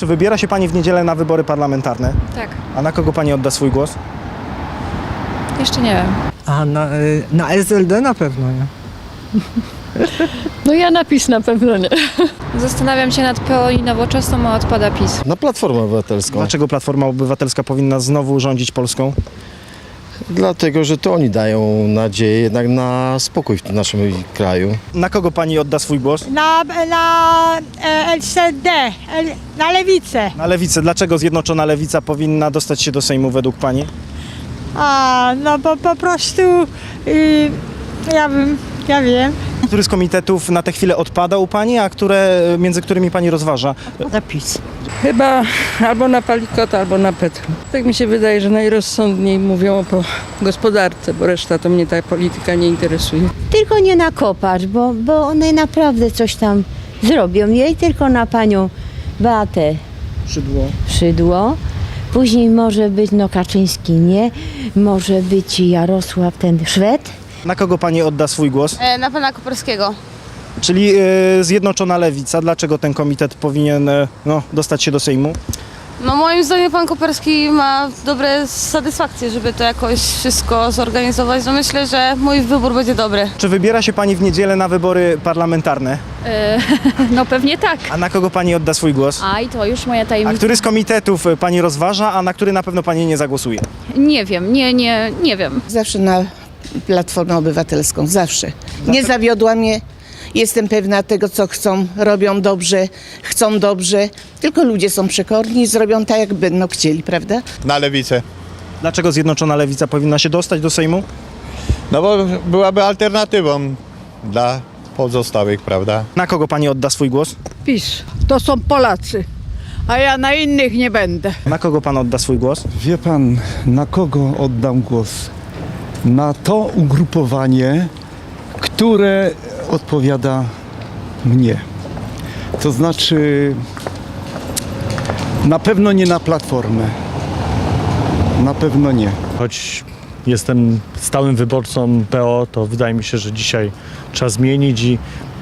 Czy wybiera się pani w niedzielę na wybory parlamentarne? Tak. A na kogo pani odda swój głos? Jeszcze nie wiem. A na, y, na SLD na pewno nie. No ja napis na pewno nie. Zastanawiam się nad PO i nowoczesną, a odpada PiS. Na Platformę Obywatelską. Dlaczego Platforma Obywatelska powinna znowu rządzić Polską? Dlatego, że to oni dają nadzieję jednak na spokój w naszym kraju. Na kogo pani odda swój głos? Na, na e, LCD, L, na lewicę. Na lewicę. Dlaczego Zjednoczona Lewica powinna dostać się do Sejmu według pani? A, no bo po prostu y, ja bym, ja wiem. Który z komitetów na tę chwilę odpada u pani, a które, między którymi pani rozważa? Zapis. Chyba albo na Palikota, albo na Petru. Tak mi się wydaje, że najrozsądniej mówią o po gospodarce, bo reszta to mnie ta polityka nie interesuje. Tylko nie na kopacz, bo, bo one naprawdę coś tam zrobią. Jej tylko na panią Beatę Szydło. Szydło. Później może być no Kaczyński nie, może być Jarosław ten Szwed. Na kogo pani odda swój głos? E, Na pana Koperskiego. Czyli e, Zjednoczona Lewica. Dlaczego ten komitet powinien e, no, dostać się do Sejmu? No moim zdaniem pan Koperski ma dobre satysfakcje, żeby to jakoś wszystko zorganizować. No myślę, że mój wybór będzie dobry. Czy wybiera się pani w niedzielę na wybory parlamentarne? No pewnie tak. A na kogo pani odda swój głos? A i to już moja A tajemnica. który z komitetów e, pani rozważa, a na który na pewno pani nie zagłosuje? Nie wiem, nie, nie, nie wiem. Zawsze na Platformę Obywatelską, zawsze. Nie zawiodła mnie. Jestem pewna tego, co chcą, robią dobrze, chcą dobrze. Tylko ludzie są przekorni i zrobią tak, jak będą chcieli, prawda? Na lewicę. Dlaczego Zjednoczona Lewica powinna się dostać do Sejmu? No bo byłaby alternatywą dla pozostałych, prawda? Na kogo pani odda swój głos? PiS, to są Polacy, a ja na innych nie będę. Na kogo pan odda swój głos? Wie pan, na kogo oddam głos? Na to ugrupowanie, które odpowiada mnie. To znaczy, na pewno nie na platformę. Na pewno nie. Choć jestem stałym wyborcą PO, to wydaje mi się, że dzisiaj trzeba zmienić i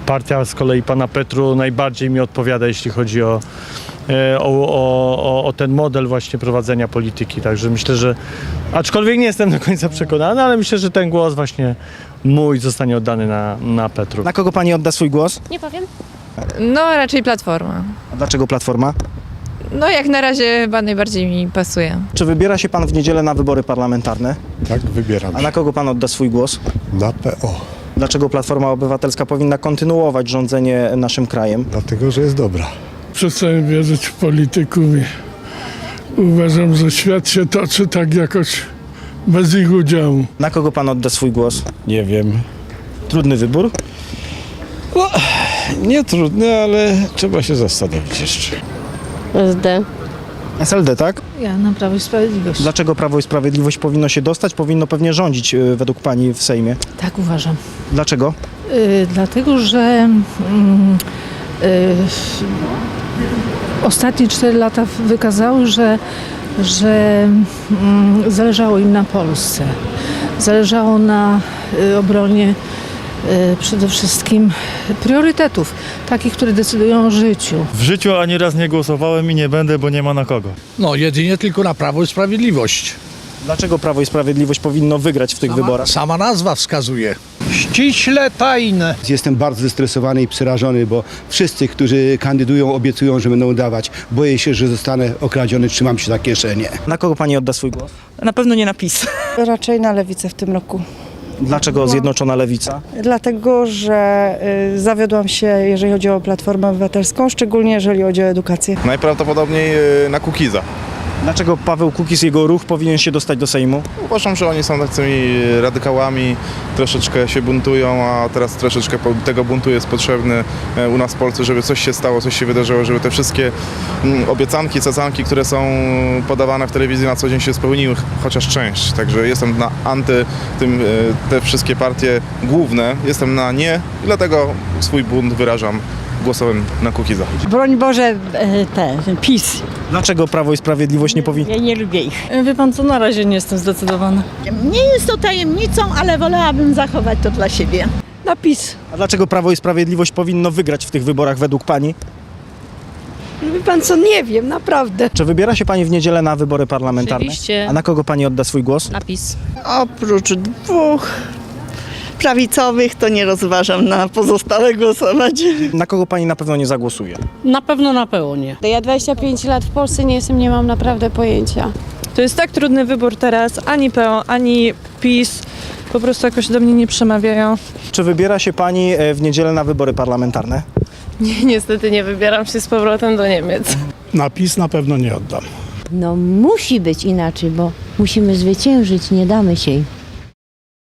partia z kolei pana Petru najbardziej mi odpowiada, jeśli chodzi o, o, o, o, o ten model właśnie prowadzenia polityki. Także myślę, że aczkolwiek nie jestem do końca przekonany, ale myślę, że ten głos właśnie mój zostanie oddany na, na Petru. Na kogo pani odda swój głos? Nie powiem. No raczej Platforma. A dlaczego Platforma? No jak na razie chyba najbardziej mi pasuje. Czy wybiera się pan w niedzielę na wybory parlamentarne? Tak, wybieram A na kogo pan odda swój głos? Na PO. Dlaczego Platforma Obywatelska powinna kontynuować rządzenie naszym krajem? Dlatego, że jest dobra. Przestaję wierzyć w polityków i uważam, że świat się toczy tak jakoś bez ich udziału. Na kogo pan odda swój głos? Nie wiem. Trudny wybór. Nie trudne, ale trzeba się zastanowić jeszcze. SD. SLD, tak? Ja na Prawo i Sprawiedliwość. Dlaczego Prawo i Sprawiedliwość powinno się dostać? Powinno pewnie rządzić y, według pani w Sejmie. Tak uważam. Dlaczego? Y, dlatego, że mm, y, ostatnie 4 lata wykazały, że, że mm, zależało im na Polsce. Zależało na y, obronie y, przede wszystkim priorytetów, takich, które decydują o życiu. W życiu ani raz nie głosowałem i nie będę, bo nie ma na kogo. No, jedynie tylko na Prawo i Sprawiedliwość. Dlaczego Prawo i Sprawiedliwość powinno wygrać w tych wyborach? Sama nazwa wskazuje. Ściśle tajne. Jestem bardzo zestresowany i przerażony, bo wszyscy, którzy kandydują, obiecują, że będą dawać. Boję się, że zostanę okradziony, trzymam się za kieszenie. Na kogo pani odda swój głos? Na pewno nie na PiS. Raczej na lewicę w tym roku. Dlaczego Zjednoczona Lewica? Dlatego, że y, zawiodłam się, jeżeli chodzi o Platformę Obywatelską, szczególnie jeżeli chodzi o edukację. Najprawdopodobniej na Kukiza. Dlaczego Paweł Kukiz, jego ruch powinien się dostać do Sejmu? Uważam, że oni są tacymi radykałami, troszeczkę się buntują, a teraz troszeczkę tego buntu jest potrzebny e, u nas w Polsce, żeby coś się stało, coś się wydarzyło, żeby te wszystkie mm, obiecanki, cacanki, które są podawane w telewizji na co dzień się spełniły, ch- chociaż część. Także jestem na anty tym, e, te wszystkie partie główne, jestem na nie dlatego swój bunt wyrażam głosem na Kukiza. Broń Boże, te, PiS. Dlaczego Prawo i Sprawiedliwość nie powinno? Ja nie lubię ich. Wie pan co, na razie nie jestem zdecydowana. Nie jest to tajemnicą, ale wolałabym zachować to dla siebie. Na PiS. A dlaczego Prawo i Sprawiedliwość powinno wygrać w tych wyborach według pani? Wie pan co, nie wiem, naprawdę. Czy wybiera się pani w niedzielę na wybory parlamentarne? Oczywiście. A na kogo pani odda swój głos? Napis. Oprócz dwóch prawicowych to nie rozważam na pozostałe głosować. Na kogo pani na pewno nie zagłosuje? Na pewno na pełnie. Ja 25 lat w Polsce nie jestem, nie mam naprawdę pojęcia. To jest tak trudny wybór teraz, ani PO, ani PiS po prostu jakoś do mnie nie przemawiają. Czy wybiera się pani e, w niedzielę na wybory parlamentarne? Nie, niestety nie wybieram się z powrotem do Niemiec. Napis na pewno nie oddam. No musi być inaczej, bo musimy zwyciężyć, nie damy się.